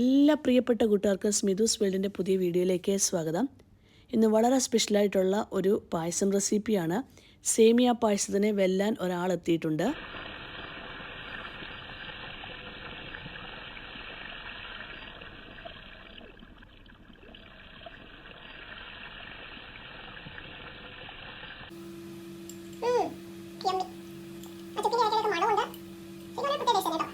എല്ലാ പ്രിയപ്പെട്ട കൂട്ടുകാർക്കും സ്മിതുസ് വേൾഡിന്റെ പുതിയ വീഡിയോയിലേക്ക് സ്വാഗതം. ഇന്ന് വളരെ സ്പെഷ്യലായിട്ടുള്ള ഒരു പായസം റെസിപ്പിയാണ്. സേമിയ പായസത്തിനെ വെല്ലാൻ ഉം, yummy. ആ ചിക്കന്റെ ഇടയ്ക്കിടയ്ക്ക് മണമുണ്ട്. ശരിക്കും പറഞ്ഞാൽ പ്രത്യേക taste ആണ് കേട്ടോ.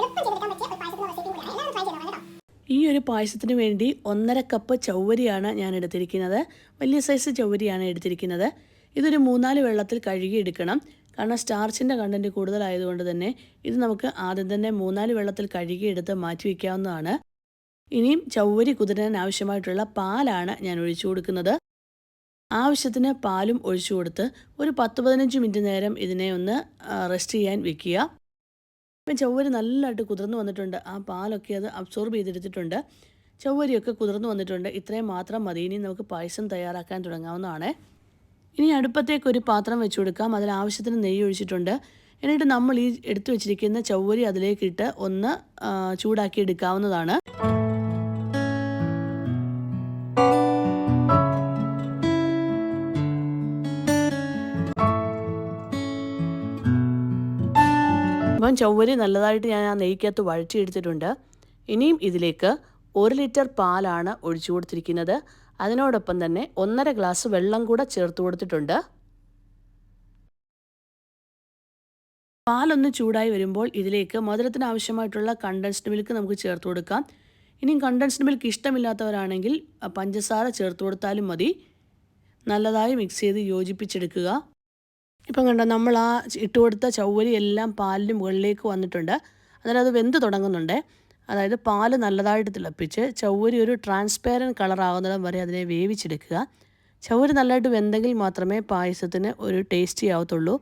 എളുപ്പം ചെയ്തെടുക്കാൻ പറ്റിയ ഒരു പായസത്തിനുള്ള recipe കൂടിയാണ്. എല്ലാവരും try ചെയ്ത് നോക്കണം കേട്ടോ. ഈ ഒരു പായസത്തിന് വേണ്ടി ഒന്നര കപ്പ് ചൗവരിയാണ് ഞാൻ എടുത്തിരിക്കുന്നത്. വലിയ സൈസ് ചൗവരിയാണ് എടുത്തിരിക്കുന്നത്. ഇതൊരു മൂന്നാൽ വെള്ളത്തിൽ കഴുകി എടുക്കണം. കാരണം സ്റ്റാർച്ചിന്റെ കണ്ടന്റ് കൂടുതലായതുകൊണ്ട് തന്നെ ഇത് നമുക്ക് ആദ്യം തന്നെ മൂന്നാൽ വെള്ളത്തിൽ കഴുകി എടുത്ത് മാറ്റി വയ്ക്കാവുന്നതാണ് ഇനിയും ചൗവരി കുതിരാൻ ആവശ്യമായിട്ടുള്ള പാലാണ് ഞാൻ ഒഴിച്ചു കൊടുക്കുന്നത്. ആവശ്യത്തിന് പാലും ഒഴിച്ചു കൊടുത്ത് ഒരു പത്ത് പതിനഞ്ച് മിനിറ്റ് നേരം ഇതിനെ ഒന്ന് റെസ്റ്റ് ചെയ്യാൻ വെക്കുക. ഇപ്പം ചവ്വരി നല്ലതായിട്ട് കുതിർന്ന് വന്നിട്ടുണ്ട്. ആ പാലൊക്കെ അത് അബ്സോർബ് ചെയ്തെടുത്തിട്ടുണ്ട്. ചവ്വരിയൊക്കെ കുതിർന്ന് വന്നിട്ടുണ്ട്. ഇത്രയും മാത്രം മതി. ഇനി നമുക്ക് പായസം തയ്യാറാക്കാൻ തുടങ്ങാവുന്നതാണ്. ഇനി അടുപ്പത്തേക്ക് ഒരു പാത്രം വെച്ച് കൊടുക്കാം. അതിൽ ആവശ്യത്തിന് നെയ്യ് ഒഴിച്ചിട്ടുണ്ട്. എന്നിട്ട് നമ്മൾ ഈ എടുത്തു വെച്ചിരിക്കുന്ന ചവ്വരി അതിലേക്കിട്ട് ഒന്ന് ചൂടാക്കി എടുക്കാവുന്നതാണ്. അപ്പം ചവ്വരി നല്ലതായിട്ട് ഞാൻ ആ നെയ്ക്കകത്ത് വഴറ്റിയെടുത്തിട്ടുണ്ട്. ഇനിയും ഇതിലേക്ക് ഒരു ലിറ്റർ പാലാണ് ഒഴിച്ചു കൊടുത്തിരിക്കുന്നത്. അതിനോടൊപ്പം തന്നെ ഒന്നര ഗ്ലാസ് വെള്ളം കൂടെ ചേർത്ത് കൊടുത്തിട്ടുണ്ട്. പാലൊന്ന് ചൂടായി വരുമ്പോൾ ഇതിലേക്ക് മധുരത്തിന് ആവശ്യമായിട്ടുള്ള കണ്ടൻസ്ഡ് മിൽക്ക് നമുക്ക് ചേർത്ത് കൊടുക്കാം. ഇനിയും കണ്ടൻസ്ഡ് മിൽക്ക് ഇഷ്ടമില്ലാത്തവരാണെങ്കിൽ പഞ്ചസാര ചേർത്ത് കൊടുത്താലും മതി. നല്ലതായി മിക്സ് ചെയ്ത് യോജിപ്പിച്ചെടുക്കുക. ഇപ്പം കണ്ടോ നമ്മൾ ആ ഇട്ട് കൊടുത്ത ചൗവരി എല്ലാം പാലിന് മുകളിലേക്ക് വന്നിട്ടുണ്ട്. അന്നേരം അത് വെന്ത് തുടങ്ങുന്നുണ്ട്. അതായത് പാൽ നല്ലതായിട്ട് തിളപ്പിച്ച് ചൗവരി ഒരു ട്രാൻസ്പെയറന്റ് കളറാകുന്നിടം വരെ അതിനെ വേവിച്ചെടുക്കുക. ചൗവരി നല്ലതായിട്ട് വെന്തെങ്കിൽ മാത്രമേ പായസത്തിന് ഒരു ടേസ്റ്റി ആവത്തുള്ളൂ.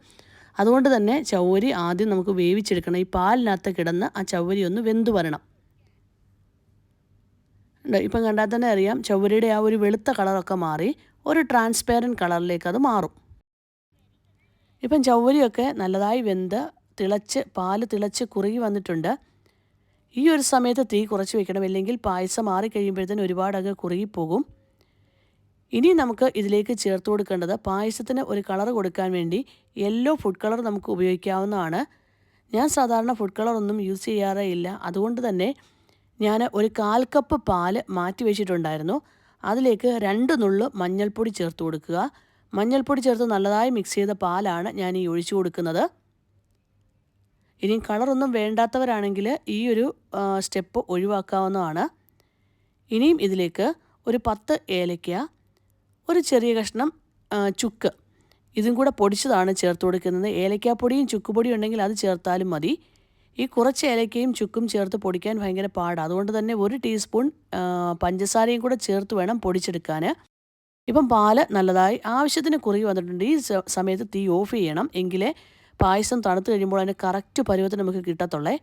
അതുകൊണ്ട് തന്നെ ചൗവരി ആദ്യം നമുക്ക് വേവിച്ചെടുക്കണം. ഈ പാലിനകത്ത് കിടന്ന് ആ ചൗവരി ഒന്ന് വെന്ത് വരണം. ഇപ്പം കണ്ടാൽ തന്നെ അറിയാം ചൗവരിയുടെ ആ ഒരു വെളുത്ത കളറൊക്കെ മാറി ഒരു ട്രാൻസ്പെയറന്റ് കളറിലേക്ക് അത് മാറും. ഇപ്പം ചൗവരിയൊക്കെ നല്ലതായി വെന്ത് തിളച്ച് പാൽ തിളച്ച് കുറുകി വന്നിട്ടുണ്ട്. ഈ ഒരു സമയത്ത് തീ കുറച്ച് വെക്കണം. ഇല്ലെങ്കിൽ പായസം മാറിക്കഴിയുമ്പോഴത്തേന് ഒരുപാട് അങ്ങ് കുറുകിപ്പോകും ഇനി നമുക്ക് ഇതിലേക്ക് ചേർത്ത് കൊടുക്കേണ്ടത് പായസത്തിന് ഒരു കളർ കൊടുക്കാൻ വേണ്ടി യെല്ലോ ഫുഡ് കളർ നമുക്ക് ഉപയോഗിക്കാവുന്നതാണ്. ഞാൻ സാധാരണ ഫുഡ് കളറൊന്നും യൂസ് ചെയ്യാറേ ഇല്ല. അതുകൊണ്ട് തന്നെ ഞാൻ ഒരു കാൽ കപ്പ് പാൽ മാറ്റി വെച്ചിട്ടുണ്ടായിരുന്നു. അതിലേക്ക് രണ്ട് നുള്ളു മഞ്ഞൾപ്പൊടി ചേർത്ത് കൊടുക്കുക. മഞ്ഞൾപ്പൊടി ചേർത്ത് നല്ലതായി മിക്സ് ചെയ്ത പാലാണ് ഞാൻ ഈ ഒഴിച്ചു കൊടുക്കുന്നത്. ഇനി കളറൊന്നും വേണ്ടാത്തവരാണെങ്കിൽ ഈ ഒരു സ്റ്റെപ്പ് ഒഴിവാക്കാവുന്നതാണ്. ഇനിയും ഇതിലേക്ക് ഒരു പത്ത് ഏലയ്ക്ക ഒരു ചെറിയ കഷ്ണം ചുക്ക്. ഇതും കൂടെ പൊടിച്ചതാണ് ചേർത്ത് കൊടുക്കുന്നത്. ഏലക്കാപ്പൊടിയും ചുക്കുപൊടിയും ഉണ്ടെങ്കിൽ അത് ചേർത്താലും മതി. ഈ കുറച്ച് ഏലക്കയും ചുക്കും ചേർത്ത് പൊടിക്കാൻ ഭയങ്കര പാടാണ് അതുകൊണ്ട് തന്നെ ഒരു ടീസ്പൂൺ പഞ്ചസാരയും കൂടെ ചേർത്ത് വേണം പൊടിച്ചെടുക്കാൻ. ഇപ്പം പാൽ നല്ലതായി ആവശ്യത്തിന് കുറുകി വന്നിട്ടുണ്ട്. ഈ സമയത്ത് തീ ഓഫ് ചെയ്യണം. എങ്കിലേ പായസം തണുത്ത് കഴിയുമ്പോൾ അതിന്റെ കറക്റ്റ് പരുവത്തിന് നമുക്ക് കിട്ടത്തുള്ളേ.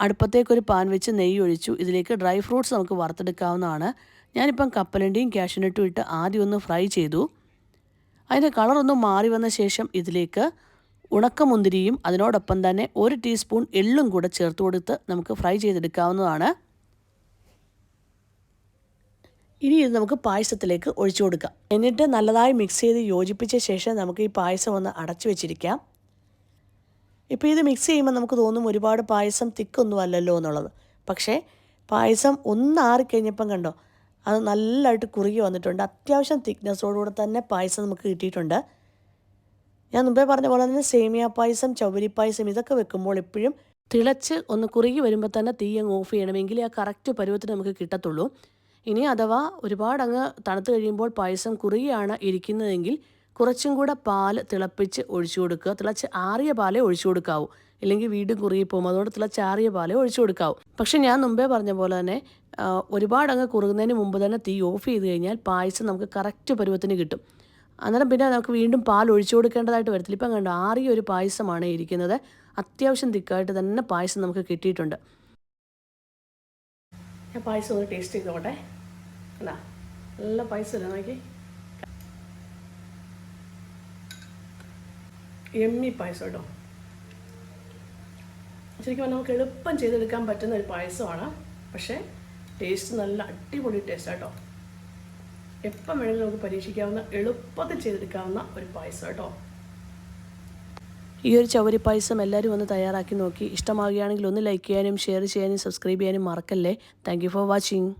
അടുപ്പത്തേക്കൊരു പാൻ വെച്ച് നെയ്യ് ഒഴിച്ചു. ഇതിലേക്ക് ഡ്രൈ ഫ്രൂട്ട്സ് നമുക്ക് വറുത്തെടുക്കാവുന്നതാണ്. ഞാനിപ്പം കപ്പലണ്ടിയും കാഷ്യനട്ടും ഇട്ട് ആദ്യം ഒന്ന് ഫ്രൈ ചെയ്തു. അതിന്റെ കളറൊന്ന് മാറി വന്ന ശേഷം ഇതിലേക്ക് ഉണക്കമുന്തിരിയും അതിനോടൊപ്പം തന്നെ ഒരു ടീസ്പൂൺ എള്ളും കൂടെ ചേർത്ത് കൊടുത്ത് നമുക്ക് ഫ്രൈ ചെയ്തെടുക്കാവുന്നതാണ്. ഇനി ഇത് നമുക്ക് പായസത്തിലേക്ക് ഒഴിച്ചു കൊടുക്കാം. എന്നിട്ട് നല്ലതായി മിക്സ് ചെയ്ത് യോജിപ്പിച്ച ശേഷം നമുക്ക് ഈ പായസം ഒന്ന് അടച്ചു വെച്ചിരിക്കാം. ഇപ്പോൾ ഇത് മിക്സ് ചെയ്യുമ്പോൾ നമുക്ക് തോന്നും ഒരുപാട് പായസം തിക്കൊന്നും അല്ലല്ലോ എന്നുള്ളത്. പക്ഷേ പായസം ഒന്ന് ആറിക്കഴിഞ്ഞപ്പം കണ്ടോ അത് നല്ലതായിട്ട് കുറുകി വന്നിട്ടുണ്ട്. അത്യാവശ്യം തിക്നെസ്സോടുകൂടെ തന്നെ പായസം നമുക്ക് കിട്ടിയിട്ടുണ്ട്. ഞാൻ മുമ്പേ പറഞ്ഞ പോലെ തന്നെ സേമിയ പായസം ചവരി പായസം ഇതൊക്കെ വെക്കുമ്പോൾ എപ്പോഴും തിളച്ച് ഒന്ന് കുറുകി വരുമ്പോൾ തന്നെ തീയങ്ങ് ഓഫ് ചെയ്യണമെങ്കിൽ ആ കറക്റ്റ് പരുവത്തിന് നമുക്ക് കിട്ടത്തുള്ളൂ. ഇനി അഥവാ ഒരുപാട് അങ്ങ് തണുത്ത് കഴിയുമ്പോൾ പായസം കുറുകിയാണ് ഇരിക്കുന്നതെങ്കിൽ കുറച്ചും കൂടെ പാൽ തിളപ്പിച്ച് ഒഴിച്ചു കൊടുക്കുക. തിളച്ച് ആറിയ പാലേ ഒഴിച്ചു കൊടുക്കാവൂ. ഇല്ലെങ്കിൽ വീണ്ടും കുറുകിപ്പോകും. അതുകൊണ്ട് തിളച്ച് ആറിയ പാലേ ഒഴിച്ചു കൊടുക്കാവൂ. പക്ഷെ ഞാൻ മുമ്പേ പറഞ്ഞ പോലെ തന്നെ ഒരുപാടങ്ങ് കുറുകുന്നതിന് മുമ്പ് തന്നെ തീ ഓഫ് ചെയ്ത് കഴിഞ്ഞാൽ പായസം നമുക്ക് കറക്റ്റ് പരുവത്തിന് കിട്ടും. അന്നേരം പിന്നെ നമുക്ക് വീണ്ടും പാൽ ഒഴിച്ചു കൊടുക്കേണ്ടതായിട്ട് വരത്തില്ല. ഇപ്പം കണ്ടു ആറിയ ഒരു പായസമാണ് ഇരിക്കുന്നത്. അത്യാവശ്യം തിക്കായിട്ട് തന്നെ പായസം നമുക്ക് കിട്ടിയിട്ടുണ്ട്. ഞാൻ പായസം ഒന്ന് ടേസ്റ്റ് ചെയ്തോട്ടെ. നല്ല ഇല്ല നോക്കി? എമ്മി പായസം കേട്ടോ. ശരിക്കും പറഞ്ഞാൽ നമുക്ക് എളുപ്പം ചെയ്തെടുക്കാൻ പറ്റുന്ന ഒരു പായസമാണ്. പക്ഷേ ടേസ്റ്റ് നല്ല അടിപൊളി ടേസ്റ്റ് കേട്ടോ. എപ്പം വേണമെങ്കിലും നമുക്ക് പരീക്ഷിക്കാവുന്ന എളുപ്പത്തിൽ ചെയ്തെടുക്കാവുന്ന ഒരു പായസം കേട്ടോ. ഈ ഒരു ചവരി പായസം എല്ലാവരും ഒന്ന് തയ്യാറാക്കി നോക്കി. ഇഷ്ടമാവുകയാണെങ്കിൽ ഒന്ന് ലൈക്ക് ചെയ്യാനും ഷെയർ ചെയ്യാനും സബ്സ്ക്രൈബ് ചെയ്യാനും മറക്കല്ലേ. Thank for watching